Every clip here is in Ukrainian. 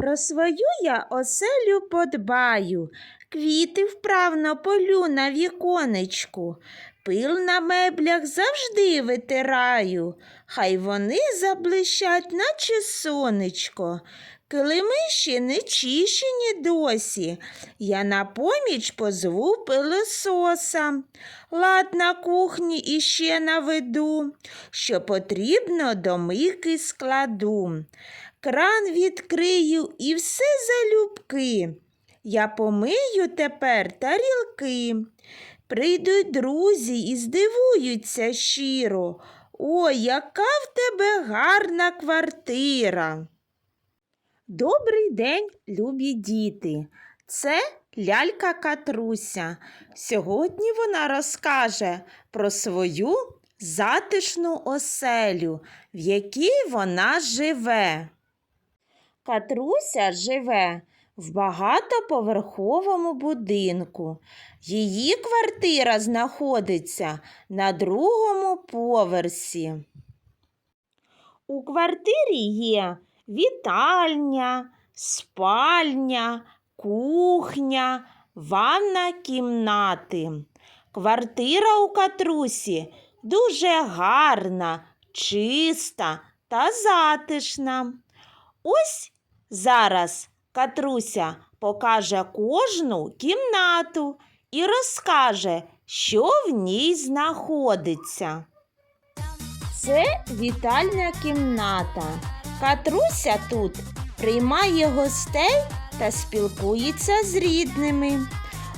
Про свою я оселю подбаю, квіти вправно полю на віконечку, пил на меблях завжди витираю, хай вони заблищать, наче сонечко. Килими ще не чищені досі, я на поміч позву пилососа. Лад на кухні іще наведу, що потрібно до мийки складу. Кран відкрию і все залюбки. Я помию тепер тарілки. Прийдуть друзі і здивуються щиро. Ой, яка в тебе гарна квартира. Добрий день, любі діти. Це лялька Катруся. Сьогодні вона розкаже про свою затишну оселю, в якій вона живе. Катруся живе в багатоповерховому будинку. Її квартира знаходиться на другому поверсі. У квартирі є вітальня, спальня, кухня, ванна кімнати. Квартира у Катрусі дуже гарна, чиста та затишна. Ось зараз Катруся покаже кожну кімнату і розкаже, що в ній знаходиться. Це вітальна кімната. Катруся тут приймає гостей та спілкується з рідними.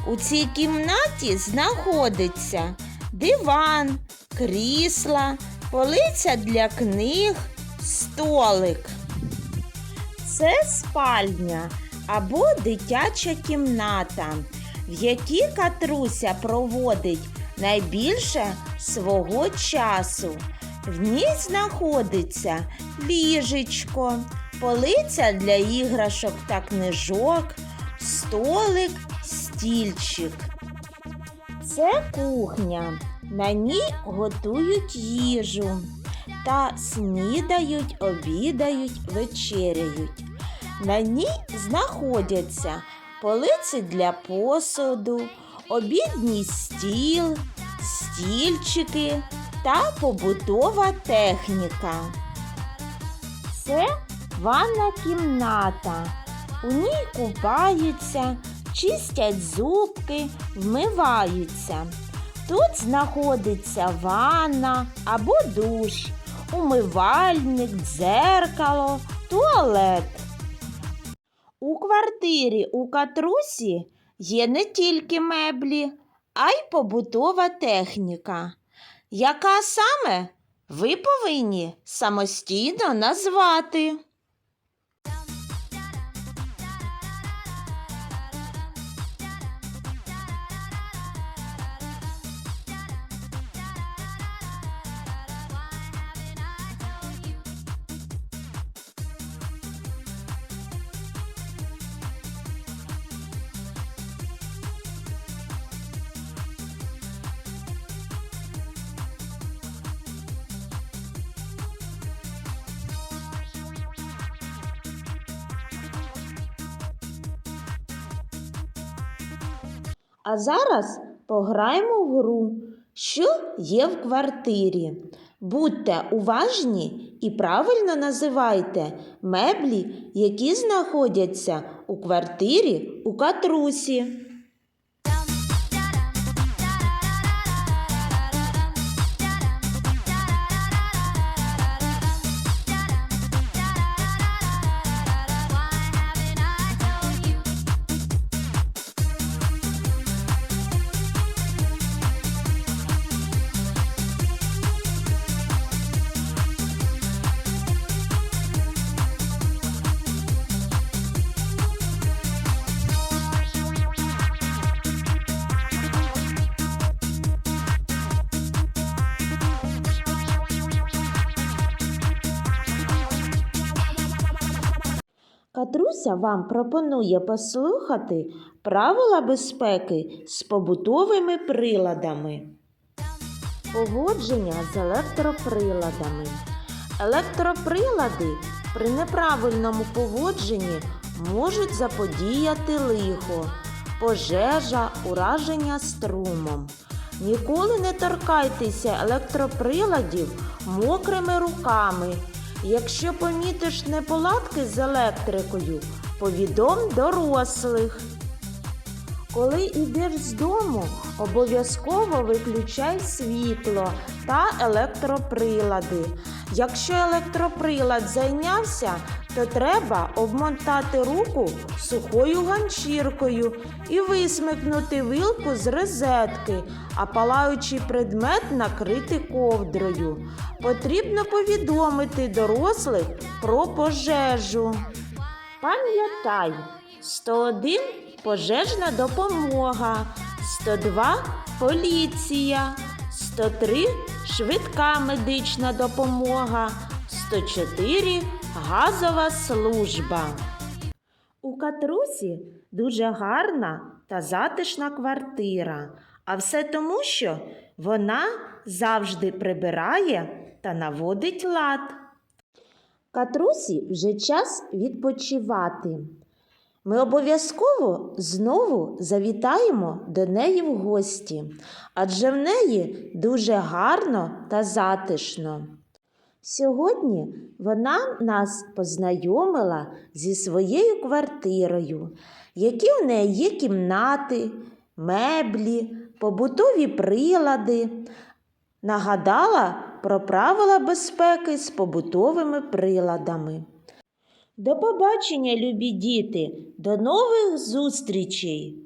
У цій кімнаті знаходиться диван, крісла, полиця для книг, столик. Це спальня або дитяча кімната, в якій Катруся проводить найбільше свого часу. В ній знаходиться ліжечко, полиця для іграшок та книжок, столик, стільчик. Це кухня. На ній готують їжу та снідають, обідають, вечеряють. На ній знаходяться полиці для посуду, обідній стіл, стільчики та побутова техніка. Це ванна кімната. У ній купаються, чистять зубки, вмиваються. Тут знаходиться ванна або душ, умивальник, дзеркало, туалет. У квартирі у Катрусі є не тільки меблі, а й побутова техніка. Яка саме ви повинні самостійно назвати? А зараз пограємо в гру, що є в квартирі. Будьте уважні і правильно називайте меблі, які знаходяться у квартирі у катрусі. Катруся вам пропонує послухати правила безпеки з побутовими приладами. Поводження з електроприладами. Електроприлади при неправильному поводженні можуть заподіяти лихо, пожежа, ураження струмом. Ніколи не торкайтеся електроприладів мокрими руками. Якщо помітиш неполадки з електрикою, повідом дорослих. Коли йдеш з дому, обов'язково виключай світло та електроприлади. Якщо електроприлад зайнявся, то треба обмотати руку сухою ганчіркою і висмикнути вилку з розетки, а палаючий предмет накрити ковдрою. Потрібно повідомити дорослих про пожежу. Пам'ятай, 101 пожежна допомога, 102 поліція, 103 швидка медична допомога, 104 газова служба. У Катрусі дуже гарна та затишна квартира, а все тому, що вона завжди прибирає та наводить лад. Катрусі вже час відпочивати. Ми обов'язково знову завітаємо до неї в гості, адже в неї дуже гарно та затишно. Сьогодні вона нас познайомила зі своєю квартирою, які в неї є кімнати, меблі, побутові прилади. Нагадала про правила безпеки з побутовими приладами. До побачення, любі діти, до нових зустрічей!